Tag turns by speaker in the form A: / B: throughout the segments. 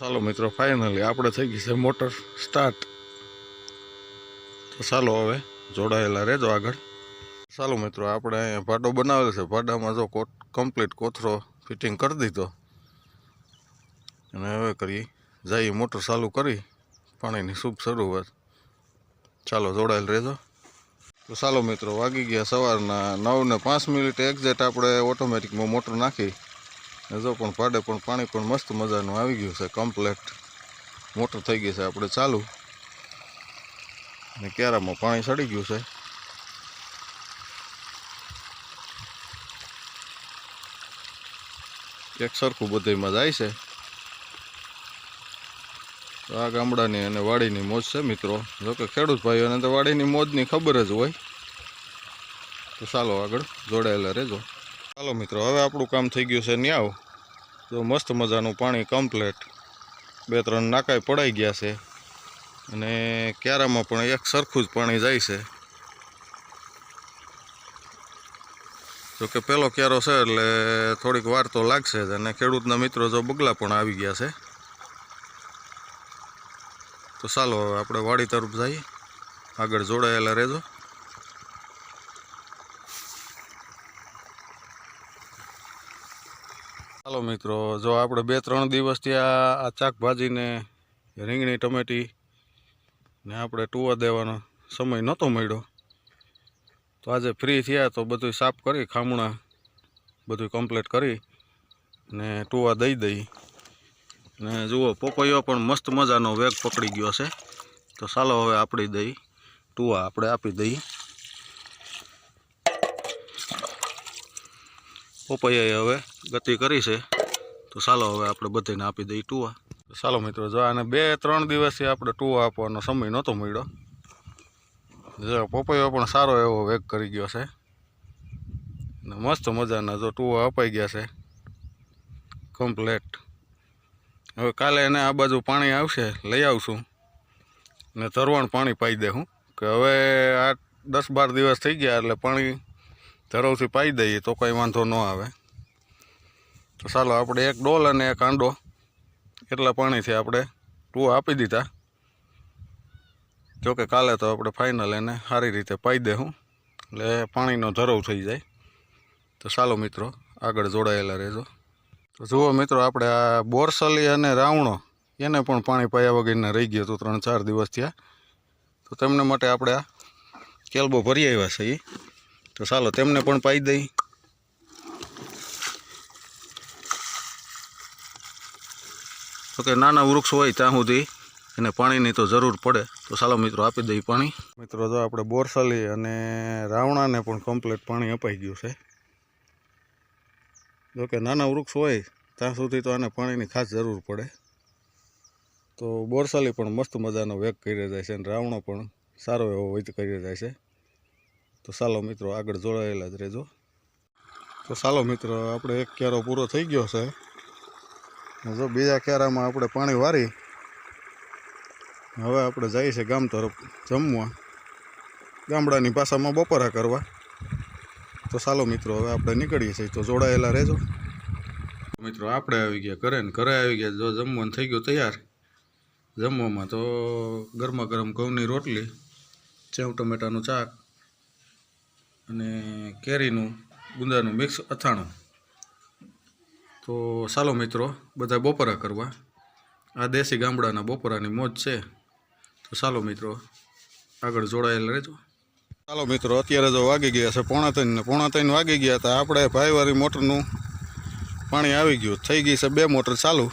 A: ચાલો મિત્રો ફાઇનલી આપણે થઈ ગઈ છે મોટર સ્ટાર્ટ તો ચાલો હવે જોડાયેલા રહેજો આગળ. ચાલો મિત્રો, આપણે અહીંયા ભાડો બનાવેલો છે. ભાડામાં જો કોટ કમ્પ્લીટ કોથરો ફિટિંગ કરી દીધો. અને હવે કરી જઈએ મોટર ચાલુ કરી, પાણીની શુભ શરૂઆત. ચાલો જોડાયેલ રહેજો. તો ચાલો મિત્રો, વાગી ગયા સવારના નવ ને પાંચ મિનિટ. એક્ઝેક્ટ આપણે ઓટોમેટિકમાં મોટર નાખી. જો પણ પાડે પણ પાણી પણ મસ્ત મજાનું આવી ગયું છે કમ્પ્લેટ મોટર થઈ ગઈ છે આપણે ચાલુ. અને ક્યારામાં પાણી સડી ગયું છે. એક સરખું બધીમાં જાય છે. આ ગામડાની અને વાડીની મોજ છે મિત્રો. જોકે ખેડૂત ભાઈઓને તો વાડીની મોજની ખબર જ હોય. તો ચાલો આગળ જોડાયેલા રહેજો. ચાલો મિત્રો, હવે આપણું કામ થઈ ગયું છે ન્યાવ. જો મસ્ત મજાનું પાણી કમ્પ્લેટ બે ત્રણ નાકાય પડાઈ ગયા છે. અને ક્યારામાં પણ એક સરખું જ પાણી જાય છે. જોકે પહેલો ક્યારો છે એટલે થોડીક વાર તો લાગશે જ. અને ખેડૂતના મિત્રો જો બગલા પણ આવી ગયા છે. તો ચાલો હવે આપણે વાડી તરફ જઈએ. આગળ જોડાયેલા રહેજો. ચાલો મિત્રો, જો આપણે બે ત્રણ દિવસથી આ આ શાકભાજીને રીંગણી, ટમેટી ને આપણે ટુવા દેવાનો સમય નહોતો મળ્યો. તો આજે ફ્રી થયા તો બધું સાફ કરી, ખામણા બધું કમ્પ્લીટ કરી ને ટુવા દઈ દઈ. ને જુઓ, પોપૈયો પણ મસ્ત મજાનો વેગ પકડી ગયો છે. તો ચાલો હવે આપણી દઈ, ટુવા આપણે આપી દઈએ. પોપૈયાએ હવે ગતિ કરી છે. તો ચાલો હવે આપણે બધાને આપી દઈએ ટુવા. ચાલો મિત્રો, જો આને બે ત્રણ દિવસથી આપણે ટુવા આપવાનો સમય નહોતો મળ્યો. જો પપૈયો પણ સારો એવો વેગ કરી ગયો છે. ને મસ્ત મજાના જો ટુવા અપાઈ ગયા છે. કમ્પ્લેટ. હવે કાલે એને આ બાજુ પાણી આવશે, લઈ આવશું. ને તરવણ પાણી પાઈ દેવું કે હવે આ દસ બાર દિવસ થઈ ગયા એટલે પાણી ધરવથી પાઈ દઈએ તો કંઈ વાંધો ન આવે. તો ચાલો આપણે એક ડોલ અને એક આંડો. એટલા પાણીથી આપણે ટુ આપી દીધા. જોકે કાલે તો આપણે ફાઇનલ એને સારી રીતે પાઈ દેવું એટલે પાણીનો ધરવ થઈ જાય. તો ચાલો મિત્રો, આગળ જોડાયેલા રહેજો. તો જુઓ મિત્રો, આપણે આ બોરસલી અને રાવણો, એને પણ પાણી પાયા વગરના રહી ગયો તો ત્રણ ચાર દિવસ થયા. તો તેમને માટે આપણે આ કેલ્બો ભરી આવ્યા છે એ તો ચાલો તેમને પણ પાઈ દઈ. તો કે નાના વૃક્ષ હોય ત્યાં સુધી એને પાણીની તો જરૂર પડે. તો ચાલો મિત્રો આપી દઈએ પાણી. મિત્રો, જો આપણે બોરસલી અને રાવણાને પણ કમ્પ્લીટ પાણી અપાઈ ગયું છે. જો કે નાના વૃક્ષ હોય ત્યાં સુધી તો આને પાણીની ખાસ જરૂર પડે. તો બોરસલી પણ મસ્ત મજાનો વેગ કરી જાય છે અને રાવણો પણ સારો એવો વૈત કરી જાય છે. તો ચાલો મિત્રો આગળ જોડાયેલા જ રહેજો. તો ચાલો મિત્રો, આપણે એક ક્યારો પૂરો થઈ ગયો છે. જો બીજા ક્યારામાં આપણે પાણી વારી, હવે આપણે જઈએ છીએ ગામ તરફ જમવા. ગામડાની ભાષામાં બપોરા કરવા. તો ચાલો મિત્રો, હવે આપણે નીકળીએ છીએ. તો જોડાયેલા રહેજો. મિત્રો, આપણે આવી ગયા ઘરે ને ઘરે આવી ગયા. જો જમવાનું થઈ ગયું તૈયાર. જમવામાં તો ગરમા ગરમ ઘઉંની રોટલી, સેવ ટમેટાનું ચાક અને કેરીનું ગુંદાનું મિક્સ અથાણું. તો ચાલો મિત્રો બધા બપોરા કરવા. આ દેશી ગામડાના બપોરાની મોજ છે. તો ચાલો મિત્રો, આગળ જોડાયેલ રહેજો. ચાલો મિત્રો, અત્યારે જો વાગી ગયા છે પોણા ત્રણ પોણા ત્રણ વાગી ગયા હતા. આપણે ભાઈવાળી મોટરનું પાણી આવી ગયું. થઈ ગઈ છે બે મોટર ચાલુ.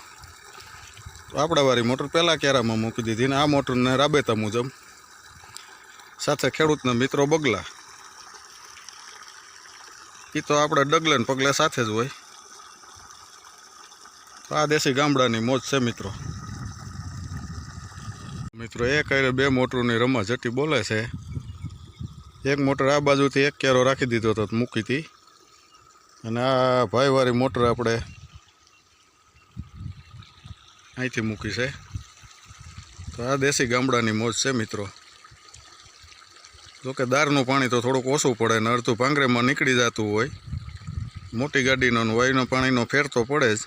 A: તો આપણાવાળી મોટર પહેલાં ક્યારામાં મૂકી દીધી ને આ મોટરને રાબેતા મુજબ. સાથે ખેડૂતના મિત્રો બગલા. એ તો આપણે ડગલે ને પગલે સાથે જ હોય. આ દેશી ગામડાની મોજ છે, મિત્રો. મિત્રો એક અરે બે મોટરોની રમા જટી બોલે છે. એક મોટર આ બાજુથી એક કેરો રાખી દીધો હતો મૂકી હતી. અને આ ભાઈવાળી મોટર આપણે અહીંથી મૂકી છે. તો આ દેશી ગામડાની મોજ છે, મિત્રો. જોકે દારનું પાણી તો થોડુંક ઓછું પડે ને અડધું ભાંગરેમાં નીકળી જતું હોય. મોટી ગાડીનો વાયુનો પાણીનો ફેર તો પડે જ.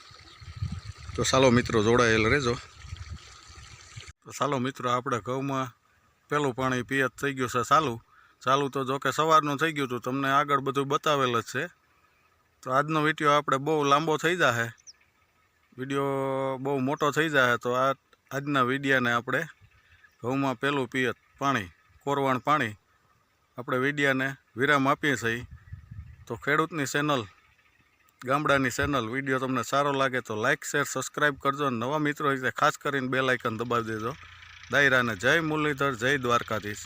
A: તો ચાલો મિત્રો જોડાયેલ રહેજો. તો ચાલો મિત્રો, આપણે ઘઉંમાં પેલું પાણી પિયત થઈ ગયું છે ચાલુ. ચાલુ તો જોકે સવારનું થઈ ગયું હતું, તમને આગળ બધું બતાવેલ જ છે. તો આજનો વીડિયો આપણે બહુ લાંબો થઈ જશે વીડિયો બહુ મોટો થઈ જશે તો આ આજના વિડીયાને આપણે ઘઉંમાં પેલું પિયત પાણી, કોરવાણ પાણી આપણે વિડીયાને વિરામ આપીએ છીએ. તો ખેડૂતની ચેનલ ગામડાની ચેનલ વીડિયો તમને સારો લાગે તો લાઇક શેર સબસ્ક્રાઈબ કરજો અને નવા મિત્રો રીતે ખાસ કરીને બે લાઇકન દબાવી દેજો. દાયરાને જય મુરલીધર, જય દ્વારકાધીશ.